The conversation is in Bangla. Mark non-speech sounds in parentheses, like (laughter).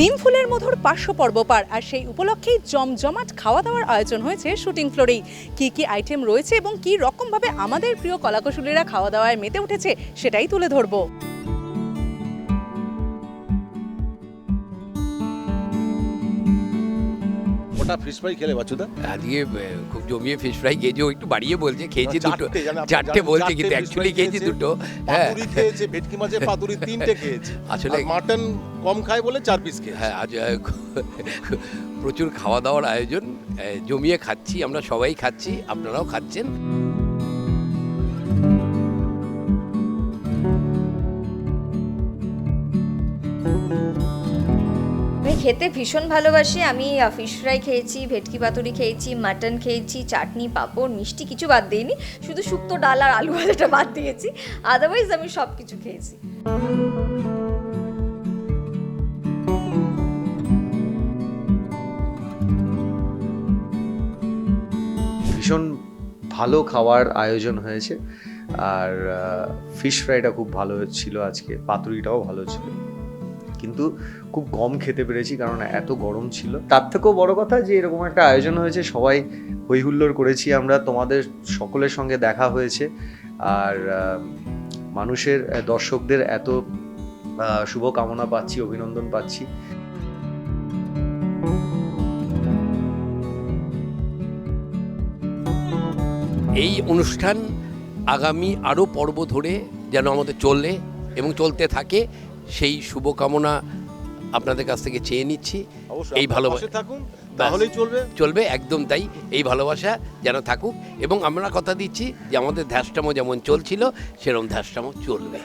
নিম ফুলের মধুর পার্শ্ব পর্ব পার, আর সেই উপলক্ষেই জমজমাট খাওয়া দাওয়ার আয়োজন হয়েছে শুটিং ফ্লোরেই। কি কি আইটেম রয়েছে এবং কি রকমভাবে আমাদের প্রিয় কলাকুশলীরা খাওয়া দাওয়ায় মেতে উঠেছে, সেটাই তুলে ধরবো। ওটা ফিশ ফ্রাই খেলে বাচ্চুদা? আজকে দিয়ে খুব জমিয়ে ফিশ ফ্রাই খেয়েছি ও একটু বাড়িয়ে বলছে খেয়েছি দুটো। চারটে, বলছে কিন্তু অ্যাকচুয়ালি খেয়েছি দুটো। হ্যাঁ। খেয়েছে ভেটকি মাছের পাতুরি (laughs) তিনটে খেয়েছে। আসলে- মাটন কম খায় বলে চার পিস খেয়েছে। হ্যাঁ আজ প্রচুর খাওয়া দাওয়ার আয়োজন জমিয়ে খাচ্ছি আমরা সবাই খাচ্ছি আপনারাও খাচ্ছেন। খেতে ভীষণ ভালোবাসি। আমি ফিশ ফ্রাই খেয়েছি, ভেটকি পাতুরি খেয়েছি মাটন খেয়েছি, চাটনি, পাঁপড়, মিষ্টি কিছু বাদ দিইনি। শুধু শুক্তো ডাল আর আলু ভাজাটা বাদ দিয়েছি। আদারওয়াইজ আমি সব কিছু খেয়েছি। ভীষণ ভালো খাওয়ার আয়োজন হয়েছে। আর ফিশ ফ্রাইটা খুব ভালো ছিল আজকে, পাতুরিটাও ভালো ছিল। কিন্তু খুব কম খেতে পেরেছি কারণ এত গরম ছিল। তার থেকেও বড় কথা যে এরকম একটা আয়োজন হয়েছে, সবাই হইহুল্লোড় করেছি আমরা, তোমাদের সকলের সঙ্গে দেখা হয়েছে। আর মানুষের দর্শকদের এত শুভকামনা পাচ্ছি, অভিনন্দন পাচ্ছি। এই অনুষ্ঠান আগামী আরও পর্ব ধরে যেন আমাদের চলে এবং চলতে থাকে। সেই শুভকামনা আপনাদের কাছ থেকে চেয়ে নিচ্ছি। এই ভালোবাসা থাকুন তাহলেই চলবে। চলবে একদম তাই। এই ভালোবাসা যেন থাকুক এবং আমরা কথা দিচ্ছি যে আমাদের ধ্যাসটামো যেমন চলছিল সেরকম ধ্যাসটামো চলবে।